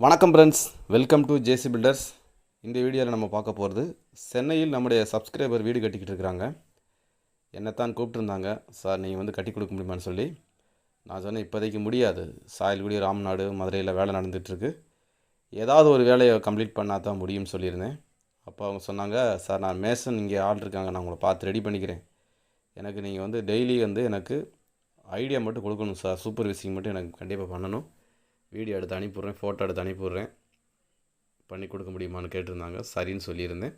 வணக்கம் friends welcome to JC builders இந்த வீடியோவில் நம்ம பார்க்க போகிறது சென்னையில் நம்முடைய சப்ஸ்கிரைபர் வீடு கட்டிக்கிட்டு இருக்கிறாங்க என்னைத்தான் கூப்பிட்டுருந்தாங்க? சார் நீங்கள் வந்து கட்டி கொடுக்க முடியுமான்னு சொல்லி. நான் சொன்னேன் இப்போதைக்கு முடியாது. சாயல்குடி ராம்நாடு மதுரையில் வேலை நடந்துகிட்ருக்கு. ஏதாவது ஒரு வேலையை கம்ப்ளீட் பண்ணால் தான் முடியும்னு சொல்லியிருந்தேன். அப்போ அவங்க சொன்னாங்க சார் நான் மேசன் இங்கே ஆள் இருக்காங்க. நான் உங்களை பார்த்து ரெடி பண்ணிக்கிறேன். எனக்கு நீங்கள் வந்து டெய்லி வந்து எனக்கு ஐடியா மட்டும் கொடுக்கணும் சார். சூப்பர்விசிங் மட்டும் எனக்கு கண்டிப்பாக பண்ணணும். வீடியோ எடுத்து அனுப்பிவிட்றேன் ஃபோட்டோ எடுத்து அனுப்பிவிட்றேன். பண்ணி கொடுக்க முடியுமான்னு கேட்டிருந்தாங்க சரின்னு சொல்லியிருந்தேன்.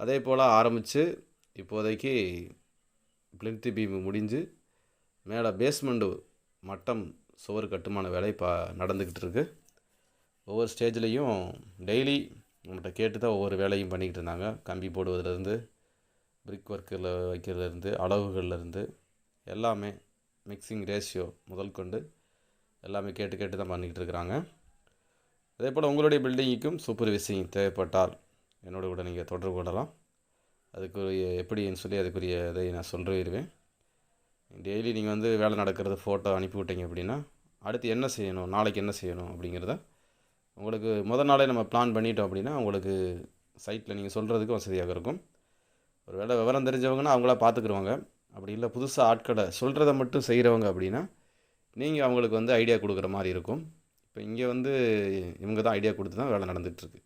அதே போல் ஆரம்பித்து இப்போதைக்கு பிளிந்தி பீம் முடிஞ்சு மேலே பேஸ்மெண்ட்டு மட்டம் சுவர் கட்டுமான வேலை இப்போ நடந்துக்கிட்டு இருக்கு. ஒவ்வொரு ஸ்டேஜ்லேயும் டெய்லி நம்மகிட்ட கேட்டு தான் ஒவ்வொரு வேலையும் பண்ணிக்கிட்டு இருந்தாங்க. கம்பி போடுவதுலேருந்து பிரிக் ஒர்க்கில் வைக்கிறதுலேருந்து அளவுகள்லேருந்து எல்லாமே மிக்சிங் ரேஷியோ முதல் கொண்டு எல்லாமே கேட்டு கேட்டு தான் பண்ணிக்கிட்டு இருக்கிறாங்க. அதே போல் உங்களுடைய பில்டிங்குக்கும் சூப்பர்விசிங் தேவைப்பட்டால் என்னோட கூட நீங்கள் தொடர்பு கொள்ளலாம். அதுக்குரிய எப்படின்னு சொல்லி அதுக்குரிய இதை நான் சொல்லிடுவேன். டெய்லி நீங்கள் வந்து வேலை நடக்கிறது ஃபோட்டோ அனுப்பி விட்டீங்க அப்படின்னா அடுத்து என்ன செய்யணும் நாளைக்கு என்ன செய்யணும் அப்படிங்கிறத உங்களுக்கு முதல் நாளே நம்ம பிளான் பண்ணிட்டோம் அப்படின்னா உங்களுக்கு சைட்டில் நீங்கள் சொல்கிறதுக்கு வசதியாக இருக்கும். ஒரு வேளை விவரம் தெரிஞ்சவங்கன்னா அவங்களா பார்த்துக்குருவாங்க. அப்படி இல்லை புதுசாக ஆட்களை சொல்கிறத மட்டும் செய்கிறவங்க அப்படின்னா நீங்கள் அவங்களுக்கு வந்து ஐடியா கொடுக்குற மாதிரி இருக்கும். இப்போ இங்கே வந்து இவங்க தான் ஐடியா கொடுத்து தான் வேலை நடந்துகிட்ருக்கு